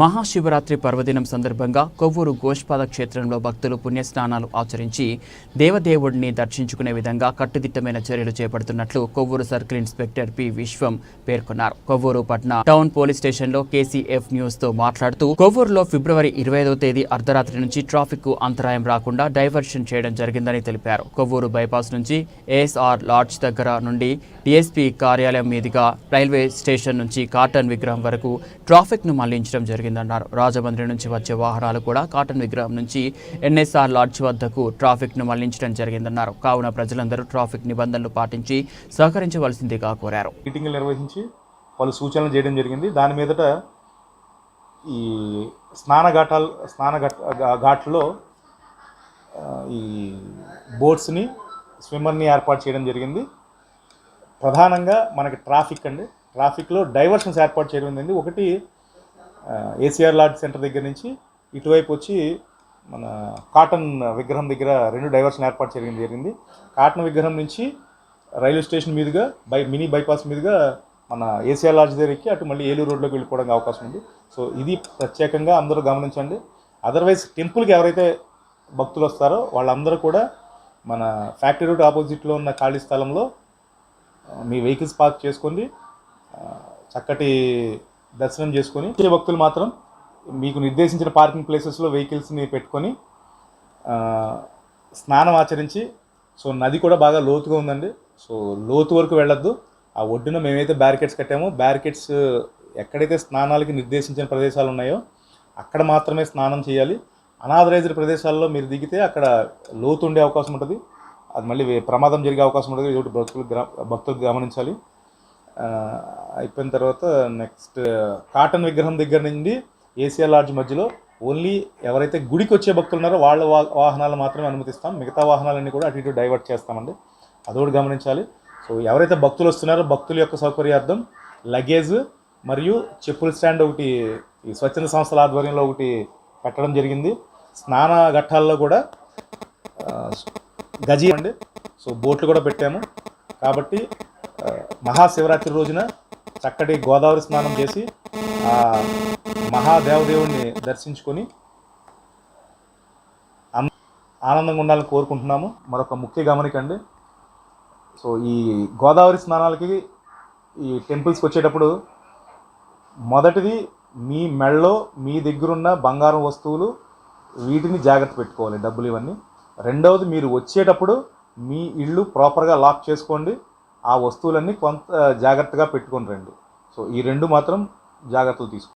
మహాశివరాత్రి పర్వదినం సందర్భంగా కొవ్వూరు గోష్పాద క్షేత్రంలో భక్తులు పుణ్యస్నానాలు ఆచరించి దేవదేవుడిని దర్శించుకునే విధంగా కట్టుదిట్టమైన చర్యలు చేపడుతున్నట్లు Kovvur circle inspector P Viswam పేర్కొన్నారు. కొవ్వూరు పట్న టౌన్ పోలీస్ స్టేషన్లో కేసీఎఫ్ న్యూస్తో మాట్లాడుతూ కొవ్వూరులో ఫిబ్రవరి ఇరవై తేదీ అర్ధరాత్రి నుంచి ట్రాఫిక్కు అంతరాయం రాకుండా డైవర్షన్ చేయడం జరిగిందని తెలిపారు. కొవ్వూరు బైపాస్ నుంచి ఏఎస్ఆర్ లాడ్జ్ దగ్గర నుండి డిఎస్పీ కార్యాలయం మీదుగా రైల్వే స్టేషన్ నుంచి కాటన్ విగ్రహం వరకు ట్రాఫిక్ను మళ్ళించడం జరిగిందన్నారు. రాజమండ్రి నుంచి వచ్చే వాహనాలు కూడా కాటన్ విగ్రహం నుంచి ఎన్ఎస్ఆర్ లాడ్జ్ వద్దకు ట్రాఫిక్ను మళ్ళించడం జరిగిందన్నారు. కావున ప్రజలందరూ ట్రాఫిక్ నిబంధనలు పాటించి సహకరించవలసిందిగా కోరారు. మీటింగులు నిర్వహించి పలు సూచనలు చేయడం జరిగింది. దాని మీదట ఈ స్నానఘాటాలు స్నాన ఘాట్లో ఈ బోట్స్ని స్విమ్మర్ని ఏర్పాటు చేయడం జరిగింది. ప్రధానంగా మనకి ట్రాఫిక్ అండి. ట్రాఫిక్లో డైవర్షన్స్ ఏర్పాటు చేయడం జరిగింది. ఒకటి ఏసీఆర్ లాడ్జ్ సెంటర్ దగ్గర నుంచి ఇటువైపు వచ్చి మన కాటన్ విగ్రహం దగ్గర రెండు డైవర్షన్ ఏర్పాటు చేయడం జరిగింది. కాటన్ విగ్రహం నుంచి రైల్వే స్టేషన్ మీదుగా బై మినీ బైపాస్ మీదుగా మన ఏసీఆర్ లాడ్జ్ దగ్గరికి అటు మళ్ళీ ఏలూరు రోడ్లోకి వెళ్ళిపోవడానికి అవకాశం ఉంది. సో ఇది ప్రత్యేకంగా అందరూ గమనించండి. అదర్వైజ్ టెంపుల్కి ఎవరైతే భక్తులు వస్తారో వాళ్ళందరూ కూడా మన ఫ్యాక్టరీ రూట్ ఆపోజిట్లో ఉన్న ఖాళీ స్థలంలో మీ వెహికల్స్ పార్క్ చేసుకోండి చక్కటి దర్శనం చేసుకొని వచ్చే భక్తులు మాత్రం మీకు నిర్దేశించిన పార్కింగ్ ప్లేసెస్లో వెహికల్స్ని పెట్టుకొని స్నానం ఆచరించి సో నది కూడా బాగా లోతుగా ఉందండి. సో లోతు వరకు వెళ్ళొద్దు. ఆ ఒడ్డున మేమైతే బ్యారికేడ్స్ కట్టామో బ్యారికేడ్స్ ఎక్కడైతే స్నానాలకి నిర్దేశించిన ప్రదేశాలు ఉన్నాయో అక్కడ మాత్రమే స్నానం చేయాలి. అనాథరైజ్డ్ ప్రదేశాల్లో మీరు దిగితే అక్కడ లోతు ఉండే అవకాశం ఉంటుంది. అది మళ్ళీ ప్రమాదం జరిగే అవకాశం ఉంటుంది. భక్తులు గ్రా భక్తులు గమనించాలి. అయిపోయిన తర్వాత నెక్స్ట్ కాటన్ విగ్రహం దగ్గర నుండి ఏసీఆర్ లాడ్జ్ మధ్యలో ఓన్లీ ఎవరైతే గుడికి వచ్చే భక్తులు ఉన్నారో వాళ్ళ వాహనాలు మాత్రమే అనుమతిస్తాం. మిగతా వాహనాలన్నీ కూడా అటు ఇటు డైవర్ట్ చేస్తామండి. అదొకటి గమనించాలి. సో ఎవరైతే భక్తులు వస్తున్నారో భక్తుల యొక్క సౌకర్యార్థం లగేజ్ మరియు చెప్పుల స్టాండ్ ఒకటి ఈ స్వచ్ఛంద సంస్థల ఆధ్వర్యంలో ఒకటి పెట్టడం జరిగింది. స్నాన ఘట్టాల్లో కూడా గజీ గజి అండి. సో బోట్లు కూడా పెట్టాము. కాబట్టి మహాశివరాత్రి రోజున చక్కటి గోదావరి స్నానం చేసి ఆ మహాదేవదేవుణ్ణి దర్శించుకొని ఆనందంగా ఉండాలని కోరుకుంటున్నాము. మరొక ముఖ్య గమనికండి సో ఈ గోదావరి స్నానాలకి ఈ టెంపుల్స్కి వచ్చేటప్పుడు మొదటిది మీ మెళ్ళలో మీ దగ్గరున్న బంగారం వస్తువులు వీటిని జాగ్రత్త పెట్టుకోవాలి డబ్బులు ఇవన్నీ. రెండవది మీరు వచ్చేటప్పుడు మీ ఇల్లు ప్రాపర్గా లాక్ చేసుకోండి. ఆ వస్తువులన్నీ కొంత జాగ్రత్తగా పెట్టుకొని రండి. సో ఈ రెండు మాత్రం జాగ్రత్తలు తీసుకోండి.